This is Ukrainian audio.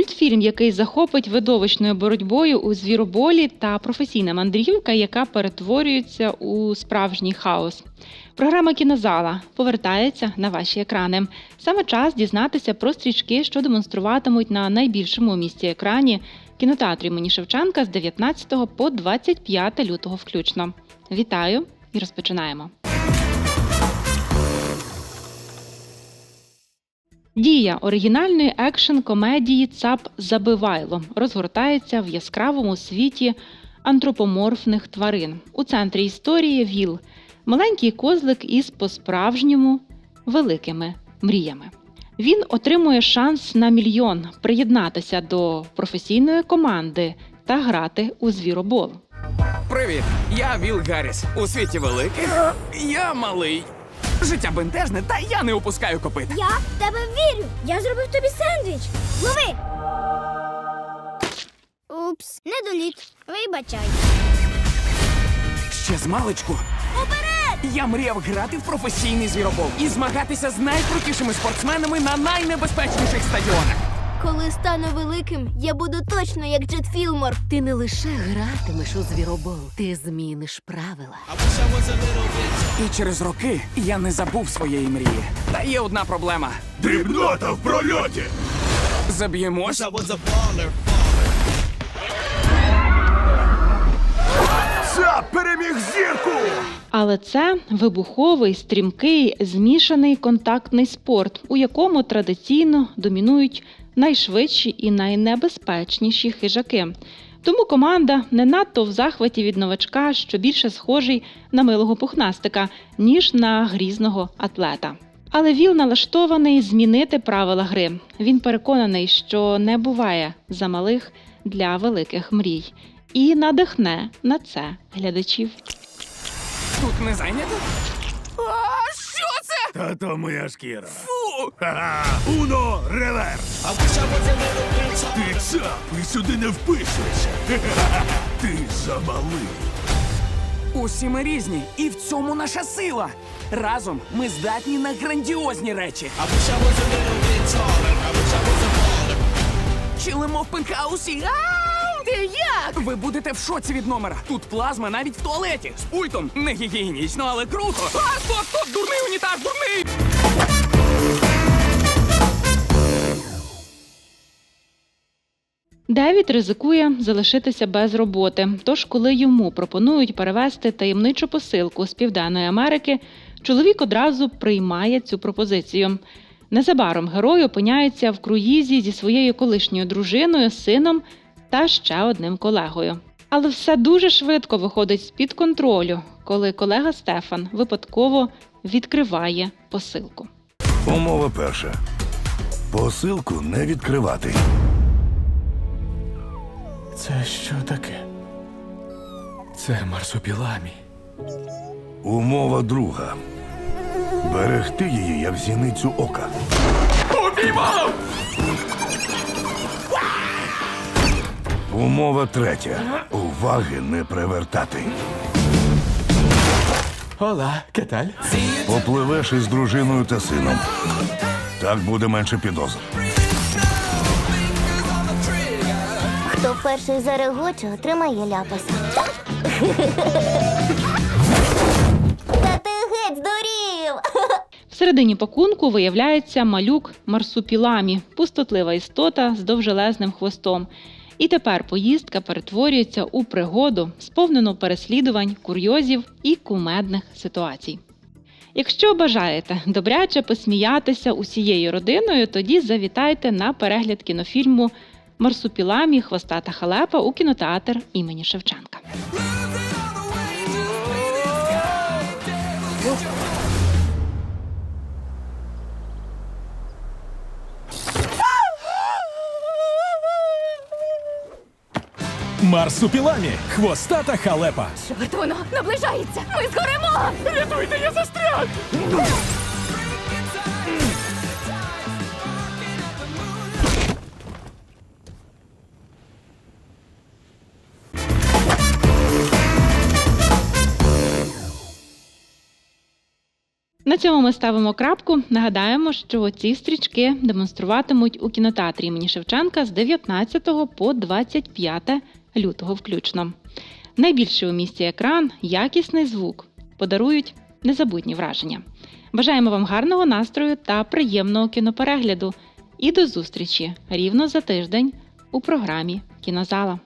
Мультфільм, який захопить видовищною боротьбою у звіроболі та професійна мандрівка, яка перетворюється у справжній хаос. Програма кінозала повертається на ваші екрани. Саме час дізнатися про стрічки, що демонструватимуть на найбільшому у місті екрані кінотеатрі імені Шевченка з 19 по 25 лютого включно. Вітаю і розпочинаємо. Дія оригінальної екшн-комедії ЦАП Забивайло розгортається в яскравому світі антропоморфних тварин. У центрі історії ВІЛ маленький козлик із по-справжньому великими мріями. Він отримує шанс на мільйон приєднатися до професійної команди та грати у звіробол. Привіт, я Віл Гарріс. У світі великих я малий. Життя бентежне, та я не опускаю копит. Я в тебе вірю. Я зробив тобі сендвіч. Лови. Упс, недоліт. Вибачай. Ще з маличку. Уперед! Я мріяв грати в професійний звіробол і змагатися з найкрутішими спортсменами на найнебезпечніших стадіонах. Коли стану великим, я буду точно як Джет Філмор. Ти не лише гратимеш у звіробол, ти зміниш правила. І через роки я не забув своєї мрії. Та є одна проблема: Дрібнота в прольоті! заб'ємось. Цап переміг зірку! Але це вибуховий, стрімкий, змішаний контактний спорт, у якому традиційно домінують найшвидші і найнебезпечніші хижаки. Тому команда не надто в захваті від новачка, що більше схожий на милого пухнастика, ніж на грізного атлета. Але Віл налаштований змінити правила гри. Він переконаний, що не буває замалих для великих мрій, і надихне на це глядачів. Тут не зайнято? А що це? Та то моя шкіра. Фу! Ха-ха! Уно, реверс! Ти цап і сюди не вписуєшся. Ти замалий. Усі ми різні, і в цьому наша сила. Разом ми здатні на грандіозні речі. Чилимо в пентхаусі. Ау! Де як? Ви будете в шоці від номера. Тут плазма навіть в туалеті. З пультом. Не гігієнічно, але круто. А, стоп, стоп, дурний унітаз, дурний! Девід ризикує залишитися без роботи. Тож, коли йому пропонують перевезти таємничу посилку з Південної Америки, чоловік одразу приймає цю пропозицію. Незабаром герой опиняється в круїзі зі своєю колишньою дружиною, сином та ще одним колегою. Але все дуже швидко виходить з-під контролю, коли колега Стефан випадково відкриває посилку. Умова перша. Посилку не відкривати. Це що таке? Це марсупіламі. Умова друга. Берегти її як зіницю ока. Обіймав! Умова третя. Уваги не привертати. Ола, кеталь? Попливеш із дружиною та сином. Так буде менше підозр. Хто перший зарегоче, отримає ляпаса. Та ти геть здурів! Всередині пакунку виявляється малюк марсупіламі, пустотлива істота з довжелезним хвостом. І тепер поїздка перетворюється у пригоду, сповнену переслідувань, курйозів і кумедних ситуацій. Якщо бажаєте добряче посміятися усією родиною, тоді завітайте на перегляд кінофільму Марсупіламі Хвостата халепа у кінотеатр імені Шевченка. Марсупіламі! Хвостата халепа! Чорт воно наближається! Ми згоремо! Рятуйте, я застряг! На цьому ми ставимо крапку. Нагадаємо, що ці стрічки демонструватимуть у кінотеатрі імені Шевченка з 19 по 25 лютого включно. Найбільший у місті екран, якісний звук подарують незабутні враження. Бажаємо вам гарного настрою та приємного кіноперегляду. І до зустрічі рівно за тиждень у програмі Кінозала.